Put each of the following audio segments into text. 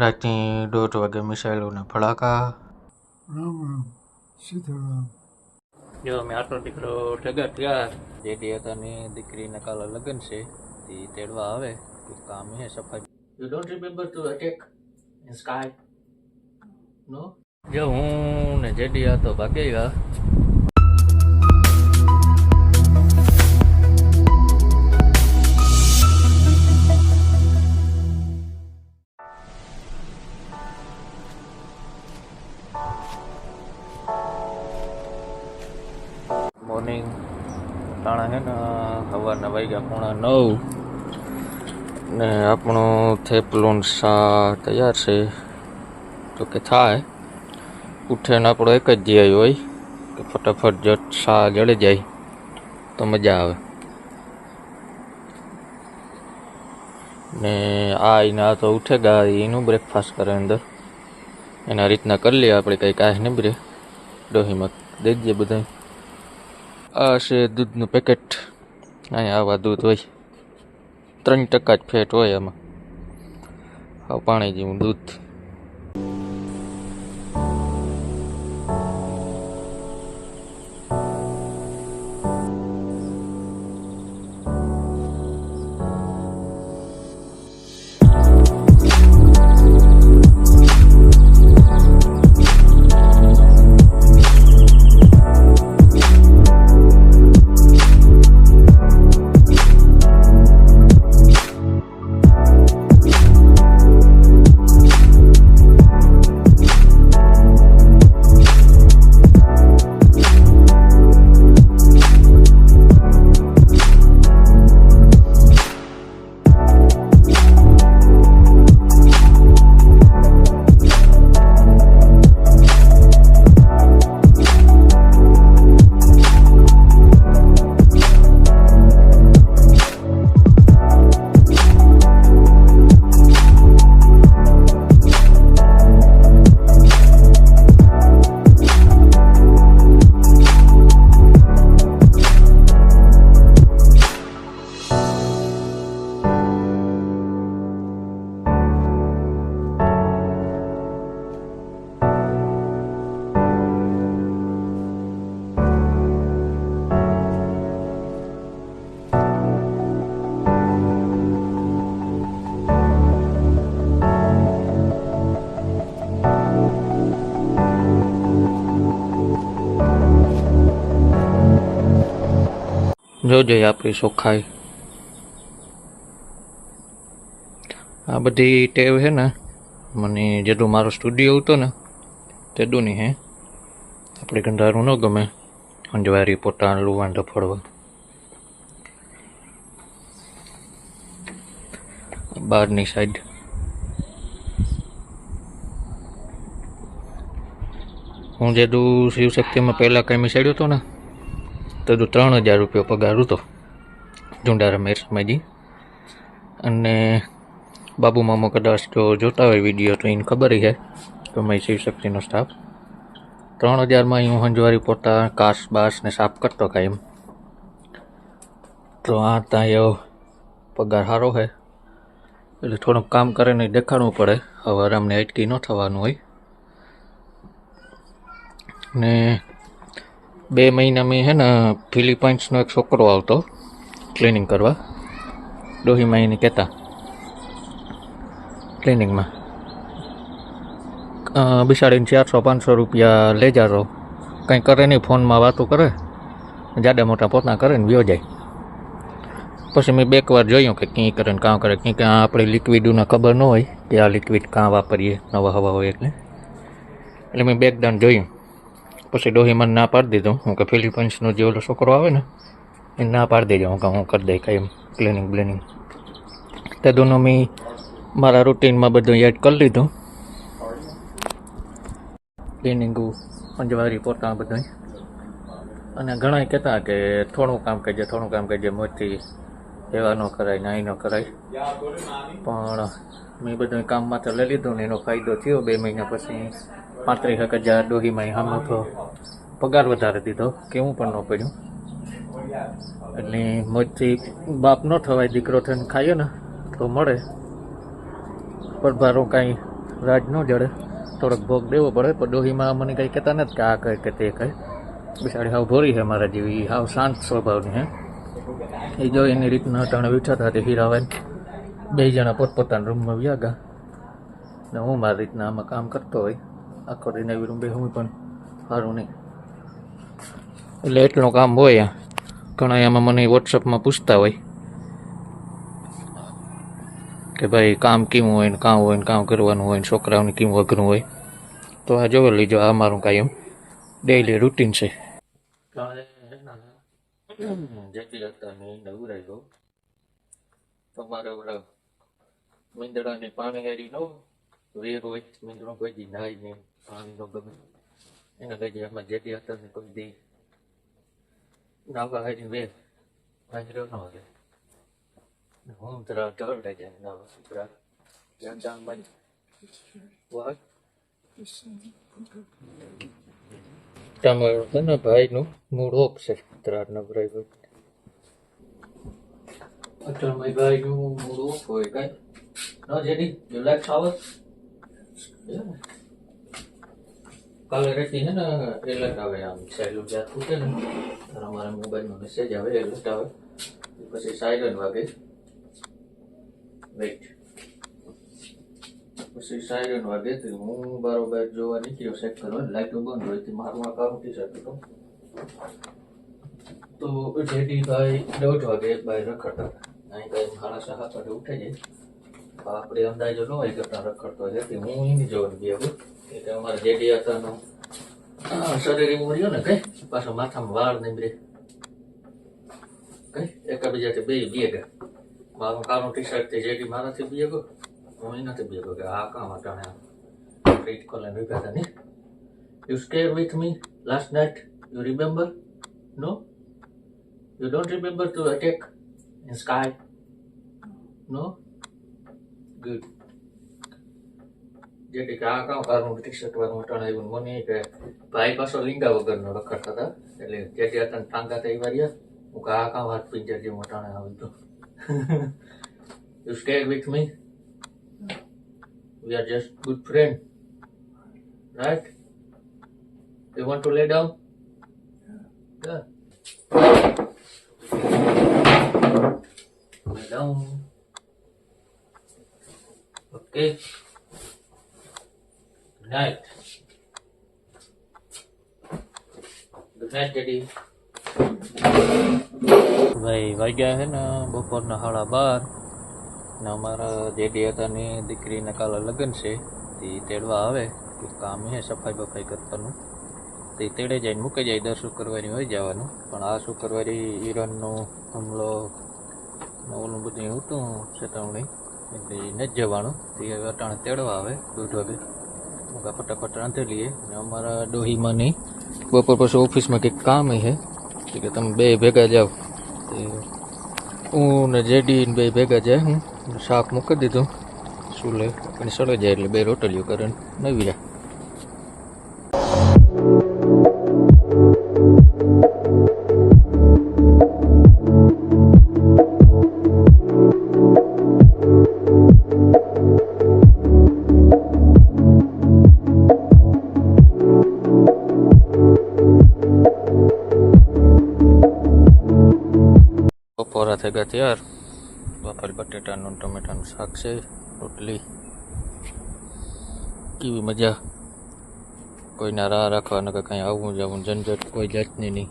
રાતની દોઢ વાગે મિસાઈલોના ફડાકા. રામ રામ? સીતારામ જો અમે આટલો દીકરો ભેગા થયા જેડી હતાની દીકરીને કાલે લગ્ન છે તે તેડવા આવે તો કામ હે સફાઈ. You don't remember to attack in sky no જો હું ને જેડી હતો ભાગી ગયા. મોર્નિંગ ટાણા છે ને, સવારના વાગ્યા પોણા નવ. ને આપણું થેપલોન સા તૈયાર છે. તો કે થાય. ઉઠે ને આપણો એક જ ધ્યેય હોય, કે ફટાફટ જટ સા જડી જાય. તો મજા આવે. ને આ એના તો ઉઠે ગા, એનું બ્રેકફાસ્ટ કરે અંદર. એના રીતના કરી લઈએ આપણે કંઈ કાંઈ નહીં બ્રે. ડોહીમાં દઈ દઈએ બધા આ છે દૂધનું પેકેટ. અહીંયા આવા દૂધ હોય. ત્રણ ટકા જ ફેટ હોય એમાં. પાણી જેવું દૂધ. જોજે આપણી ચોખ્ખાઈ આ બધી ટેવ છે ને, મને જેટલું મારો સ્ટુડિયો હતો ને તેડું નહીં હે. આપણે ગંધારું ન ગમે. અંજવારી પોતાનું લુવાન ફળવા બહારની સાઈડ હું જેટલું શિવશક્તિમાં પહેલાં કઈ મિસાડ્યો હતો ને તો તો ત્રણ હજાર રૂપિયા પગાર હતો. ઝુંડા રમેશ સમયજી અને બાબુ મામો કદાચ જો જોતા હોય વીડિયો તો એને ખબર છે તો મેં શિવશક્તિનો સ્ટાફ ત્રણ હજારમાં હું હંજવારી પોતા, કાસ, બાસ ને સાફ કરતો કાંઈ એમ. તો આ ત્યાં પગાર સારો છે એટલે થોડુંક કામ કરે ને દેખાડવું પડે. હવે અમને અટકી ન થવાનું હોય. ને બે મહિના મેં હે ને ફિલિપાઇન્સનો એક છોકરો આવતો ક્લિનિંગ કરવા. ડોહીમાં એને કહેતા ક્લિનિંગમાં બિસાડીને ચારસો, પાંચસો રૂપિયા લઈ જાશો કંઈ કરે નહીં, ફોનમાં વાતો કરે. જાડા મોટા પોતા કરે ને વ્યો જાય. પછી મેં બે વાર જોયું કે ક્યાં કરે ને કાં કરે. ક્યાં કે આપણે લિક્વિડના ખબર ન હોય કે આ લિક્વિડ કાં વાપરીએ, નવા હવા હોય એટલે. એટલે મેં બેક દાન જોયું. પછી ડોહીમાં ના પાડી દીધું. હું કે ફિલિપાઇન્સનો જે ઓલો છોકરો આવે ને એ ના પાડી દેજો. હું કે હું કરી દઈ કાંઈ ક્લિનિંગ બ્લિનિંગ તે દોનો મેં મારા રૂટીનમાં બધું એડ કરી લીધું. ક્લિનિંગ પંજવારી પોતા બધું અને ઘણા કહેતા કે થોડું કામ કરજે, થોડું કામ કરજે મોજથી એવા ન કરાય ના ન કરાય. પણ મેં બધું કામમાં તો લઈ લીધું ને એનો ફાયદો થયો બે મહિના પછી. પાંત્રીસ એક હજાર ડોહીમાં હામો તો પગાર વધારે દીધો, કેવું પણ ન પડ્યું. એટલે મોજથી બાપ ન થવાય, દીકરો થઈને ખાઈએ ને, તો મળે. પણ ભારો કાંઈ રાજ ન જડે. થોડોક ભોગ દેવો પડે, પણ ડોહીમાં મને કંઈ કહેતા નથી કે આ કહે કે તે કહે બિચારી હાવ ભોરી છે મારા જેવી, હાવ શાંત સ્વભાવની હે. એ જો એની રીતના અટાણે બેઠા હતા તે હીરાવાન બે જણા પોતપોતાના રૂમમાં વ્યાગા ને હું મારી રીતના આમાં કામ કરતો હોય. આખો દિન આવી રૂમ બેહું પણ સારું નહીં. એટલે એટલું કામ હોય ઘણા એમાં મને વોટ્સઅપમાં પૂછતા હોય કે ભાઈ કામ કેવું હોય ને કામ હોય ને કામ કરવાનું હોય ને છોકરાઓને કેવું અઘરું હોય. તો આ જોવે લીજો આ મારું કાયમ ડેઈલી રૂટીન છે. તમારે ઓલા મીંદડાની પાણી હેરી નો વેર હોય મીંદડો કોઈ દી નાય નહીં પાણી નો ગમે એના કઈ એમાં જેટી હતા ને કોઈ દી નાવા હારી વેર પાંજરો ન હોય હું તરા ડર જાય નાવા તરા જાણ જાણમાં વાત તમારું છે ને ભાઈનું મૂળ ઓફ છે ત્રાટ નવરાઈ હોય અચ્છા મારી ભાઈનું મૂળ ઓફ હોય કાંઈ No, Jenny, you like flowers? Yeah. કાલે રેતી છે ને એલર્ટ આવે આમ સહેલું જાત ફૂટે ને ત્યારે અમારા મોબાઈલમાં મેસેજ આવે એલર્ટ આવે પછી સાયરન વાગે વેઇટ પછી સાયરન વાગે તો હું બરોબર જોવા નીકળ્યો ચેક કરવા લાઈટો બંધ હોય તો મારું આ કામ થઈ શકતું તો જેડી ભાઈ દોઢ વાગે ભાઈ રખડતા અહીં કઈ સાડા સાત વાગે ઉઠે જાય આપણે અંદાજો ન હોય કે ત્યાં રખડતો હોય એટલે હું એની જોવાની ગયા હું એટલે અમારા જેડી હતા નો શરીર એવું રહ્યો ને કઈ પાછો માથામાં વાળ નીમરે કઈ એકાબીજાથી બે બે ગયા મારું કાળું ટી શર્ટથી જેડી મારાથી બે ગયો હું એનાથી બે ગયો કે આ કામ અટાણે ટ્રીટ કોલે ભેગા હતા ને you stare with me last night you remember no you don't remember to attack in sky no good જેથી કે આ કામ કારનું ટી શર્ટ વાળું અટાણે આવ્યું મને કે ભાઈ પાછો લીંગા વગરનો રખડતા હતા એટલે જેથી હતા ટાંગા થઈ વાર્યા હું કે આ કામ હાથ પિંજર જેવું અટાણે આવી તો you stayed with me We are just good friend. Right? You want to lay down? Yeah. Lay down. Okay. Night. Good night, Daddy. ભાઈ વાગ્યા છે ને બપોરના સાડા બાર. ને અમારા જેડી હતાની દીકરીના કાલે લગ્ન છે. તે તેડવા આવે. કામ છે સફાઈ બફાઈ કરવાનું. તે તેડે જઈને મૂકી જાય દર શુક્રવારે હોય જવાનું. પણ આ શુક્રવારે ઈરાનનો હુમલો ને ઓલું બધું હતું ચેતવણી. એટલે ન જવાનું. તે હવે અટાણે તેડવા આવે દોઢ વાગે. મૂકા ફટાફટ રાંધી લઈએ. અને અમારા ડોહીમાં નહીં બપોર પછી ઓફિસમાં કંઈક કામ છે. એટલે કે તમે બે ભેગા જાઓ હું ને જેડી ને બે ભેગા જાય હું. શાક મૂકી દીધું. સુલે અને સળે જાય એટલે બે રોટલીઓ કરે નવી જાય તૈયાર. બફારી બટેટાનું, ટમેટાનું શાક છે, રોટલી. કેવી મજા. કોઈના રાહ રાખવાના કે કંઈ આવવું જવું ઝંઝટ કોઈ જાતની નહીં.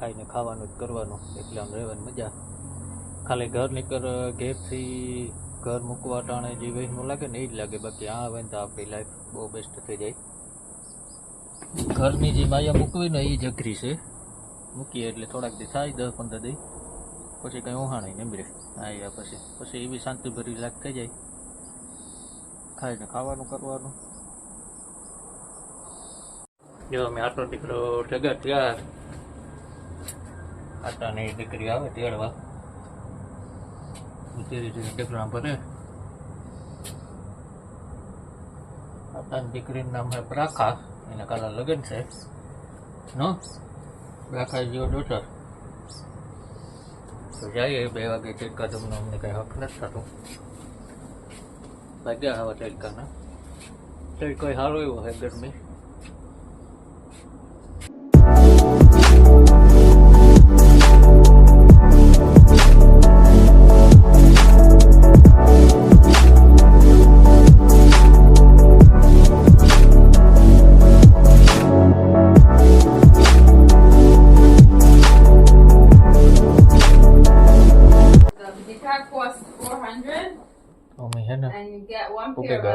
ખાઈને ખાવાનું જ કરવાનું, એટલે આમ રહેવાની મજા. ખાલી ઘર નીકળ, ઘેરથી ઘર મૂકવા ટાણે જે વહેનું લાગે ને એ જ લાગે. બાકી આ આવે ને તો આપણી લાઈફ બહુ બેસ્ટ થઈ જાય. ઘરની જે માયા મૂકવી ને એ અઘરી છે. મૂકીએ એટલે થોડાક દી થાય, દસ પંદર દી. પછી કંઈ ઉહાણી નીમરે આવ્યા પછી પછી એવી શાંતિભરી લાગ, થઈ જાય. ખાઈને ખાવાનું કરવાનું. જો અમે આટલો દીકરો જગત ત્યાર. આટાની દીકરી આવે તેડવા. ધીરે ધીરે દીકરા ભરે. આટાની દીકરીનું નામ પ્રાખા. એના કાલા લગ્ન છે. નો? પ્રાખા જેવો ડોટર. તો જઈએ બે વાગે ટેકા તમને અમને કઈ હક નથી થતો. લાગ્યા હવે ટેકાના તો કોઈ સારું એવું હોય ગરમી.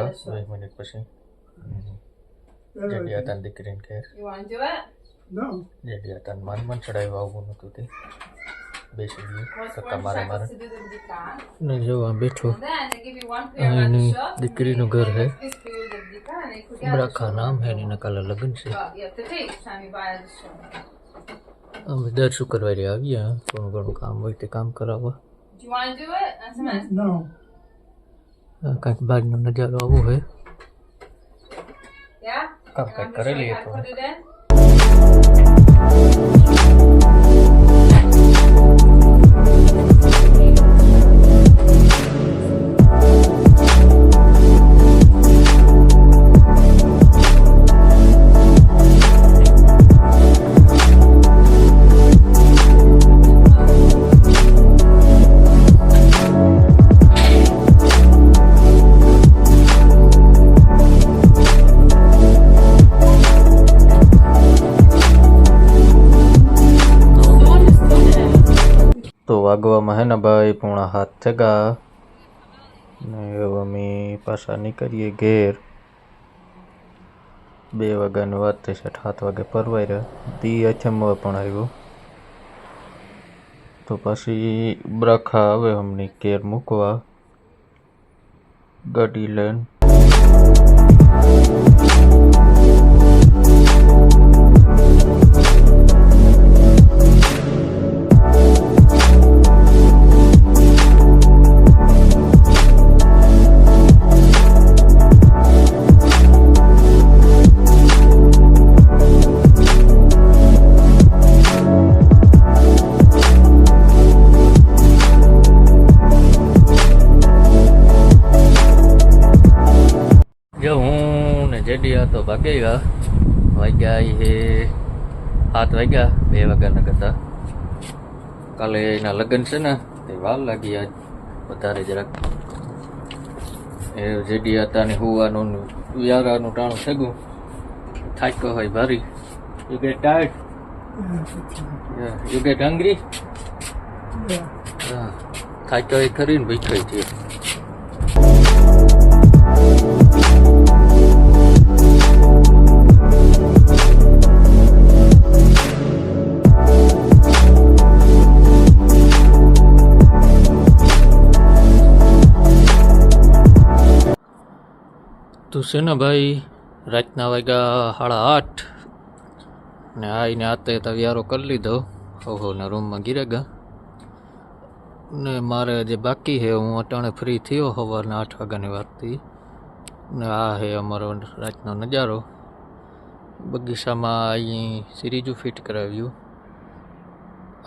એક મિનિટ પછી Yeah, જેડી હતા ને દીકરીને ઘેર You want to do it? No, જેડી હતા માન મન ચડાવ્યું આવવું નતું તે બેસી ગયું four મારે મારે ને જો આ બેઠો then they give you one pair by the એની. દીકરીનું ઘર હે get બ્રાખા નામ હે એના કાલે લગ્ન છે. અમે દર શુક્રવારે આવીએ થોડું ઘણું કામ હોય તે કામ કરાવવા કાંઈક બહારનો નજારો આવો હોય? કામ કાંઈક કરેલી તો પૂણા હાથ થયા ને હવે અમે પાછા નીકળીએ ઘેર. બે વાગ્યાની વાત થઈ છે સાત વાગે પરવાઈ રહ્યા. તી અચંબો પણ આવ્યો. તો પછી બ્રખા આવે અમને ઘેર મૂકવા. ગાડી લઈને હતો ભાગી ગયા. વાગ્યા એ હે સાત વાગ્યા બે વાગ્યાના કરતા. કાલે એના લગ્ન છે ને તે વાર લાગી આજ વધારે જરાક. એ જેડી હતા ને હુવાનું વ્યારાનું ટાણું થયું થાક્યો હોય ભારી. You get tired you get hungry હા થાક્યો એ ખરી ને ભીખાઈ છે. તું છે ને ભાઈ, રાતના વાગ્યા સાડા આઠ ને આવીને આતે તૈયારો કરી લીધો. ઓહોના રૂમમાં ગીરે ગયા ને મારે જે બાકી છે હું અટાણે ફ્રી થયો સવારના આઠ વાગ્યાની વાતથી. ને આ છે અમારો રાતનો નજારો. બગીચામાં અહીં સિરીજું ફિટ કરાવ્યું.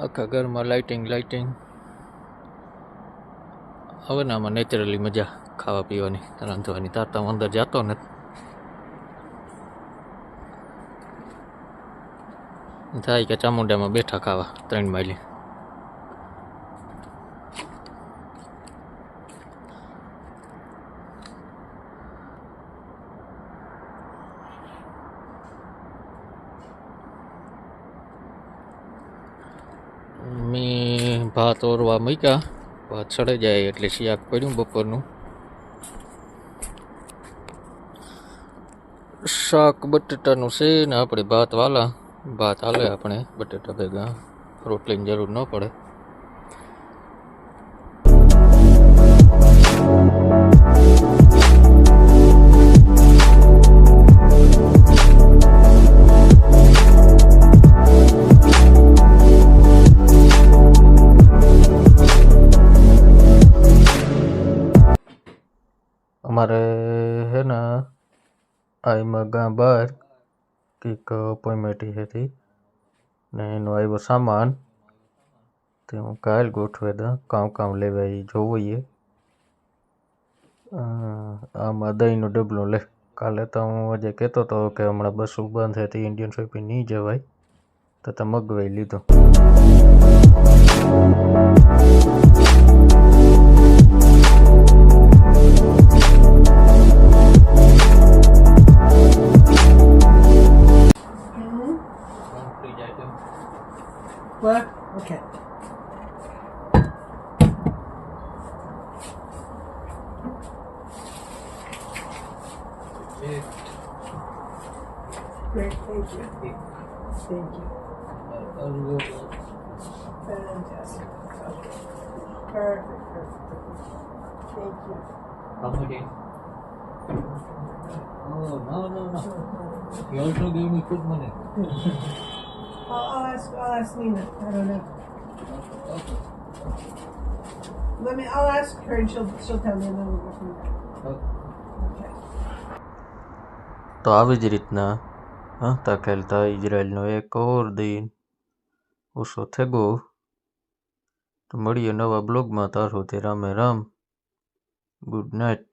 આખા ઘરમાં લાઇટિંગ લાઇટિંગ હવે ને આમાં નેચરલી મજા ખાવા પીવાની, રાંધવાની, તાર તમે અંદર જતો નથી થાય કે ચામુંડામાં બેઠા ખાવા, ત્રણ માઇલી મેં ભાત ઓરવા મૂક્યા ભાત સડે જાય એટલે શિયાક પડ્યું બપોરનું. શાક, બટેટાનું છે ને આપણે ભાત વાલા. ભાત હાલે આપણે, બટેટા ભેગા. રોટલીની જરૂર ન પડે. અમારે હે ને આઈમાં ગાં બહાર કંઈક અપોઇન્ટમેન્ટ હતી. ને એનો આવ્યો સામાન, તે હું કાલ ગોઠવે દઉં કામ કામ લેવા એ જોઈએ આમાં દહીંનો ડબલો લે. કાલે તો હું આજે કહેતો હતો કે હમણાં બસ બંધ છે ઇન્ડિયન શોપિંગ નહીં જવાય. તો તે મગવાઈ લીધો. Perfect, you. Come again. Oh, no, no, no. You also gave me good money. I'll, I'll ask, I'll ask Nina. I don't know. Let me, I'll ask her and she'll, she'll tell me and then we'll go from there. Okay. તો આવી જ રીતના હસતા ખેલતા ઇઝરાયલનો એક ઓર દિન ઓછો થેગો તો મળીએ નવા બ્લોગમાં. તારો તે રામે રામ. Good night